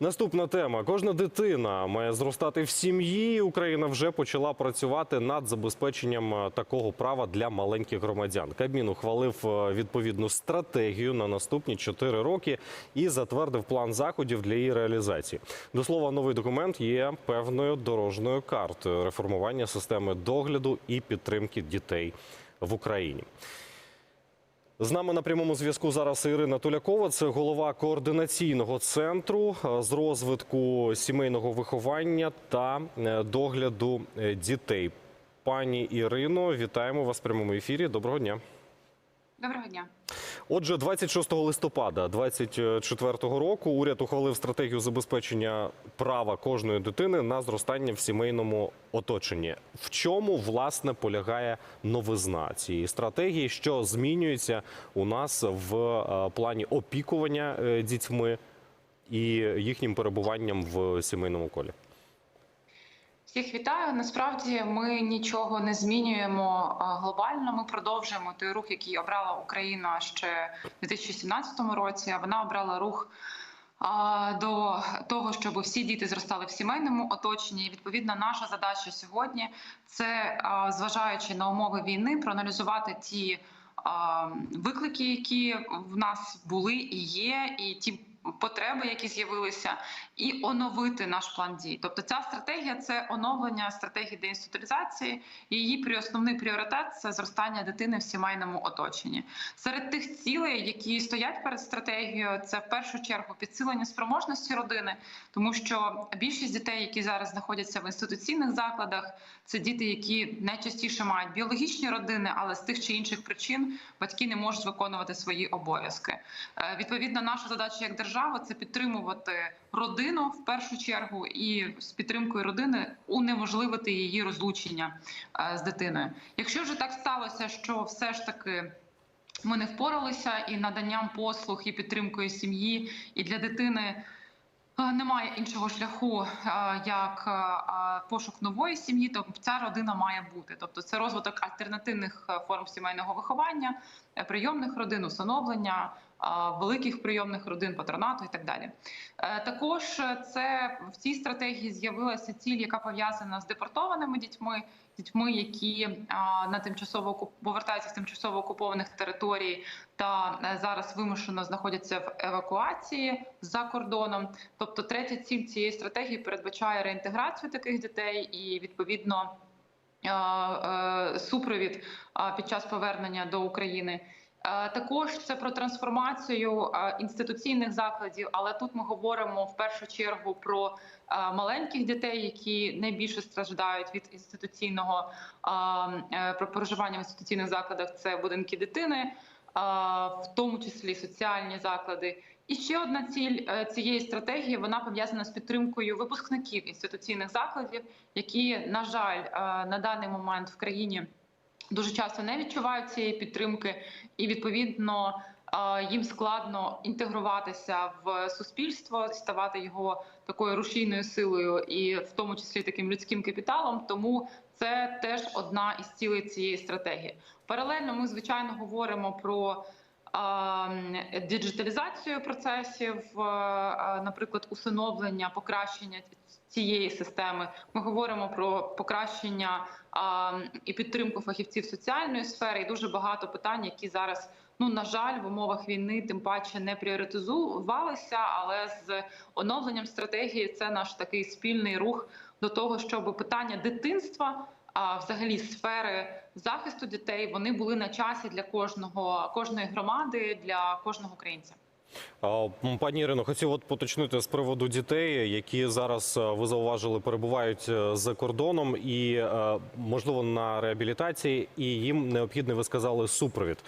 Наступна тема: кожна дитина має зростати в сім'ї. Україна вже почала працювати над забезпеченням е, такого права для маленьких громадян. Кабмін ухвалив е, відповідну стратегію на наступні 4 роки і затвердив план заходів для її реалізації. До слова, новий документ є певною дорожньою картою реформування системи догляду і підтримки дітей в Україні. З нами на прямому зв'язку зараз Ірина Тулякова, це голова координаційного центру е, з розвитку сімейного виховання та е, догляду е, дітей. Пані Ірино, вітаємо вас в прямому ефірі. Доброго дня. Доброго дня. Отже, 26 листопада 2024 року уряд ухвалив стратегію забезпечення права кожної дитини на зростання в сімейному оточенні. В чому власне полягає новизна цієї стратегії, що змінюється у нас в е, плані опікування е, дітьми і їхнім перебуванням в сімейному колі? Всіх вітаю. Насправді ми нічого не змінюємо глобально. Ми продовжуємо той рух, який обрала Україна ще в 2017 році. Вона обрала рух до того, щоб всі діти зростали в сімейному оточенні. І відповідно, наша задача сьогодні це, зважаючи на умови війни, проаналізувати ті виклики, які в нас були і є, і ті. Потреби, які з'явилися, і оновити наш план дій. Тобто, ця стратегія це оновлення стратегії деінституалізації. Її основний пріоритет це зростання дитини в сімейному оточенні. Серед тих цілей, які стоять перед стратегією, це в першу чергу підсилення спроможності родини, тому що більшість дітей, які зараз знаходяться в інституційних закладах, це діти, які найчастіше мають біологічні родини, але з тих чи інших причин батьки не можуть виконувати свої обов'язки. Е, Відповідно, наша задача як держава це підтримувати родину в першу чергу, і з підтримкою родини унеможливити її розлучення е, з дитиною. Якщо вже так сталося, що все ж таки. Ми не впоралися і наданням послуг і підтримкою сім'ї і для дитини е, немає іншого шляху, е, як пошук нової сім'ї, то ця родина має бути. Тобто, це розвиток альтернативних форм сімейного виховання, прийомних родин, усиновлення, великих прийомних родин, патронату і так далі. Е, Також це в цій стратегії з'явилася ціль, яка пов'язана з депортованими дітьми, дітьми, які на тимчасово повертаються з тимчасово окупованих територій та е, зараз вимушено знаходяться в евакуації за кордоном. Тобто, третя ціль цієї стратегії передбачає реінтеграцію таких дітей і відповідно. е, е, Супровід під час повернення до України Е, Також це про трансформацію е, інституційних закладів, але тут ми говоримо в першу чергу про е, маленьких дітей, які найбільше страждають від інституційного е, про проживання в інституційних закладах. Це будинки дитини, е, в тому числі соціальні заклади. І ще одна ціль е, цієї стратегії вона пов'язана з підтримкою випускників інституційних закладів, які на жаль е, на даний момент в країні дуже часто не відчувають цієї підтримки, і відповідно е, їм складно інтегруватися в суспільство, ставати його такою рушійною силою, і в тому числі таким людським капіталом. Тому це теж одна із цілей цієї стратегії. Паралельно ми звичайно говоримо про. Діджиталізацію процесів, е, е, наприклад, усиновлення, покращення цієї системи. Ми говоримо про покращення і підтримку фахівців соціальної сфери, і дуже багато питань, які зараз. Ну на жаль, в умовах війни тим паче не пріоритизувалися, але з оновленням стратегії це наш такий спільний рух до того, щоб питання дитинства, а взагалі сфери захисту дітей, вони були на часі для кожного кожної громади, для кожного українця. Пані Ірино, хотів от поточнити з приводу дітей, які зараз е, ви зауважили, перебувають е, за кордоном і е, можливо на реабілітації, і їм необхідний, ви сказали, супровід.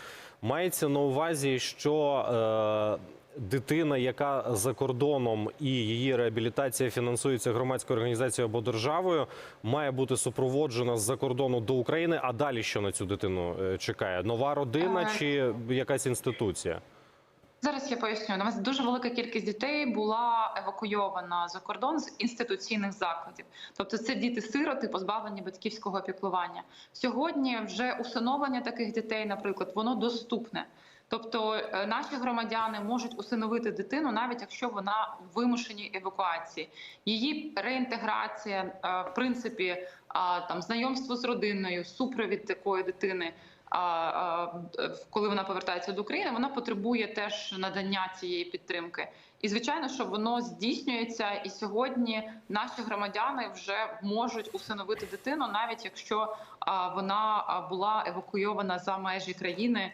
Мається на увазі, що дитина, яка за кордоном і її реабілітація фінансується громадською організацією або державою, має бути супроводжена з-за кордону до України. А далі що на цю дитину е, чекає? Нова родина Е, чи якась інституція? Зараз я поясню. У нас дуже велика кількість дітей була евакуйована за кордон з інституційних закладів. Тобто, це діти-сироти, позбавлені батьківського опіклування. Сьогодні вже усиновлення таких дітей, наприклад, воно доступне. Тобто е, наші громадяни можуть усиновити дитину, навіть якщо вона в вимушеній евакуації. Її реінтеграція, е, в принципі, там знайомство з родиною, супровід такої дитини. е, Коли вона повертається до України, вона потребує теж надання цієї підтримки. І звичайно, що воно здійснюється, і сьогодні наші громадяни вже можуть усиновити дитину, навіть якщо вона була евакуйована за межі країни е,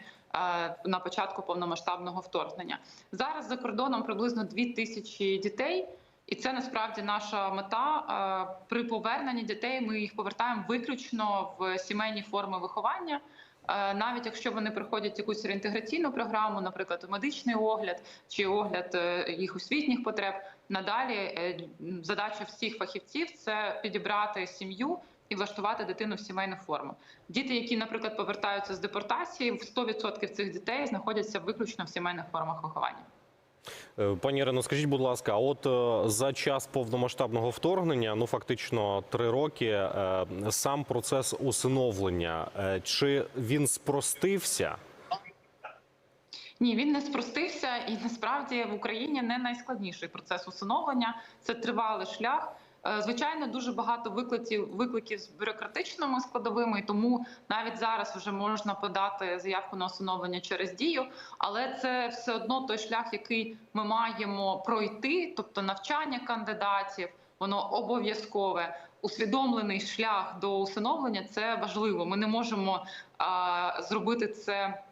на початку повномасштабного вторгнення. Зараз за кордоном приблизно 2 тисячі дітей. І це насправді наша мета. Е, При поверненні дітей ми їх повертаємо виключно в сімейні форми виховання. Е, Навіть якщо вони проходять якусь реінтеграційну програму, наприклад, медичний огляд чи огляд е, їх освітніх потреб, надалі е, задача всіх фахівців це підібрати сім'ю і влаштувати дитину в сімейну форму. Діти, які, наприклад, повертаються з депортації, 100% цих дітей знаходяться виключно в сімейних формах виховання. Е, Пані Ірино, скажіть, будь ласка, а от е, за час повномасштабного вторгнення, ну фактично три роки, е, сам процес усиновлення, чи він спростився? Ні, він не спростився, і насправді в Україні не найскладніший процес усиновлення. Це тривалий шлях. Е, Звичайно, дуже багато викликів викликів з бюрократичними складовими, і тому навіть зараз вже можна подати заявку на усиновлення через дію, але це все одно той шлях, який ми маємо пройти, тобто навчання кандидатів, воно обов'язкове. Усвідомлений шлях до усиновлення це важливо. Ми не можемо а, зробити це.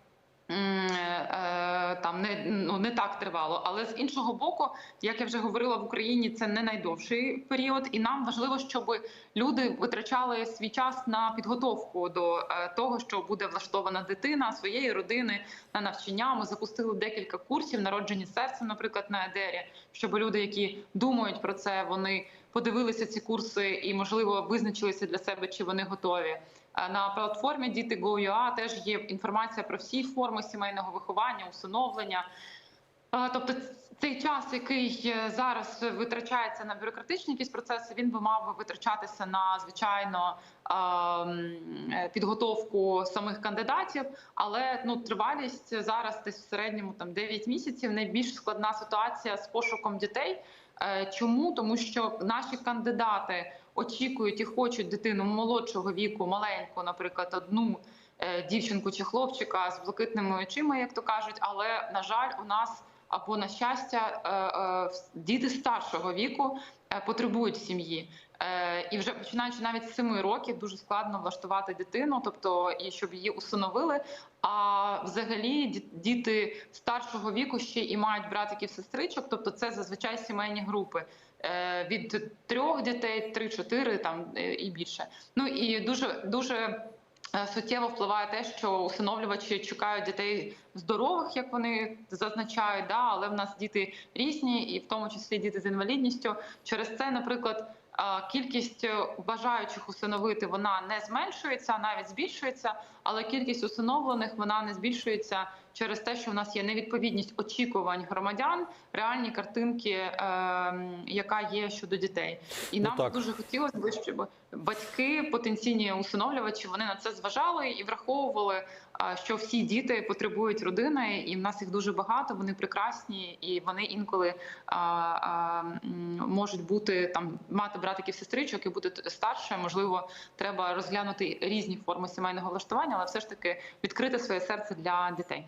Е, Там не ну не так тривало, але з іншого боку, як я вже говорила, в Україні це не найдовший період, і нам важливо, щоб люди витрачали свій час на підготовку до е, того, що буде влаштована дитина своєї родини на навчання. Ми запустили декілька курсів народжені серцем, наприклад, на Едері, щоб люди, які думають про це, вони подивилися ці курси і, можливо, визначилися для себе, чи вони готові. Е, На платформі Діти Go.ua теж є інформація про всі форми сімейного виховання, усиновлення. Е, Тобто цей час, який е, зараз витрачається на бюрократичні якісь процеси, він би мав витрачатися на звичайно е, м, е, підготовку самих кандидатів. Але ну тривалість зараз десь в середньому там 9 місяців. Найбільш складна ситуація з пошуком дітей. Чому тому, що наші кандидати очікують і хочуть дитину молодшого віку, маленьку, наприклад, одну е, дівчинку чи хлопчика з блакитними очима, як то кажуть. Але на жаль, у нас або на щастя, е, е, діти старшого віку потребують сім'ї. Е, І вже починаючи навіть з 7 років дуже складно влаштувати дитину, тобто і щоб її усиновили. А взагалі ді- діти старшого віку ще і мають братиків сестричок, тобто це зазвичай сімейні групи. е, Від трьох дітей, три-чотири там е, і більше. Ну і дуже дуже суттєво впливає те, що усиновлювачі чекають дітей здорових, як вони зазначають, да, але в нас діти різні, і в тому числі діти з інвалідністю. Через це, наприклад, е, кількість е, бажаючих усиновити вона не зменшується, навіть збільшується, але кількість усиновлених вона не збільшується через те, що в нас є невідповідність очікувань громадян, реальні картинки, е, яка є щодо дітей. І Ну, нам так. дуже хотілося б, щоб батьки, потенційні усиновлювачі, вони на це зважали і враховували, що всі діти потребують родини, і в нас їх дуже багато. Вони прекрасні, і вони інколи а, а, можуть бути там мати братиків сестричок і бути старше. Можливо, треба розглянути різні форми сімейного влаштування, але все ж таки відкрити своє серце для дітей.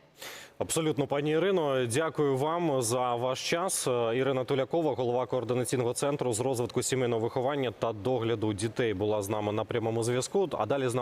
Абсолютно, пані Ірино, дякую вам за ваш час. Ірина Тулякова, голова координаційного центру з розвитку сімейного виховання та догляду дітей, була з нами на прямому зв'язку. А далі з нами.